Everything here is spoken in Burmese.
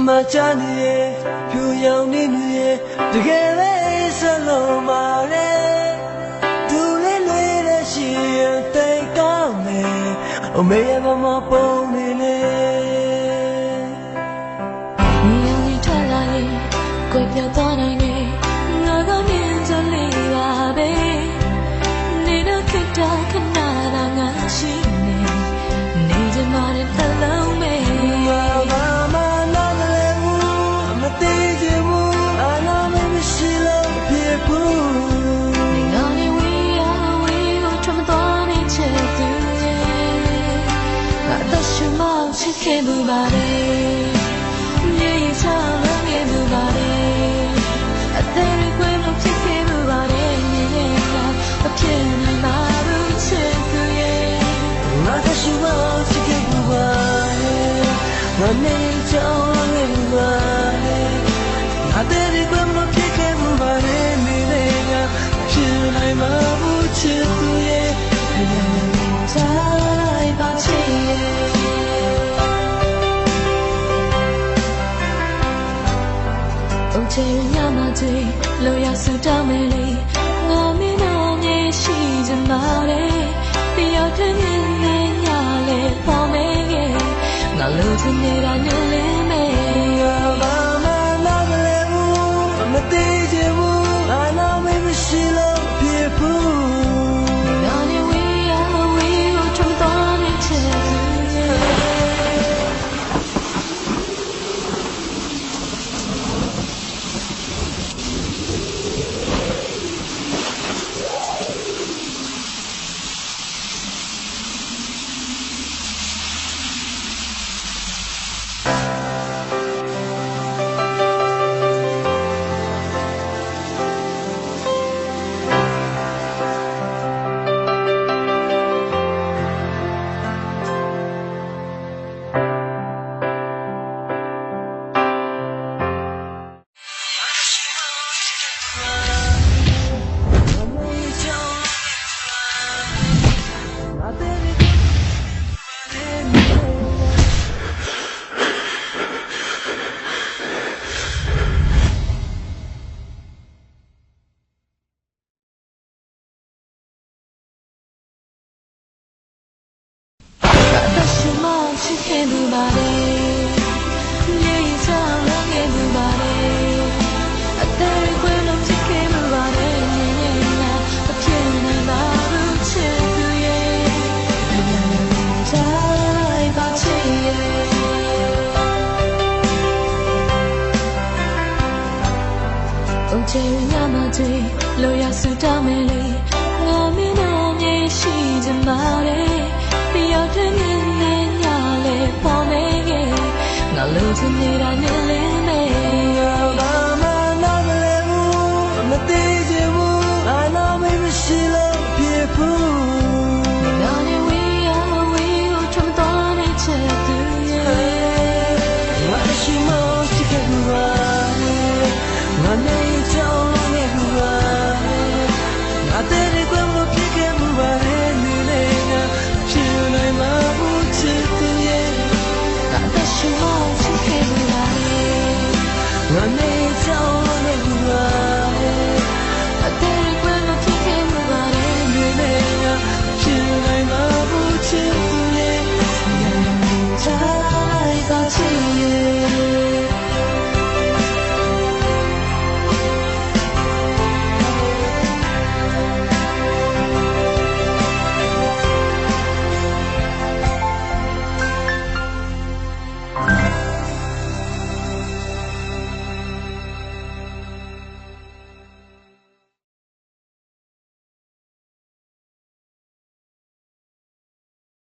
ပြင်မှာချနေရဲ့ဖြူရောင်နေနေရဲ့တကယ်လေးစလုံးမာလေဒူလေးလွေတဲ့ရှိရင်တိတ်ကောင်းမယ်အမေရမမ မောင်ချစ်ခဲ့မှုပါလေမြေကြီးချလုံးခဲ့မှု something that I. သူပါတယ်မြေကြီးချလွန်ခဲ့သူပါတယ်အသက်ခွဲလို့ဖြစ်ခဲ့မှုပါတယ်နေနေနာအဖြစ်နဲ့ပါလို့ချစ်သူရဲ့ပြန်လို့ကြိုက်ပါချင်ရဲ့အုတ်ချေရမတွေလိုရဆူတောင်းမယ်လေငါမင်းတို့မြေရှိကြမှာတယ်ပြောင်းတယ် 那路子你来你来没有？妈妈那不来我，那得接我，俺那没没西了别哭。那你为啊为我，这么多年吃的耶。我的心毛是开不完，我没叫我没不完，那得你管。 ငါ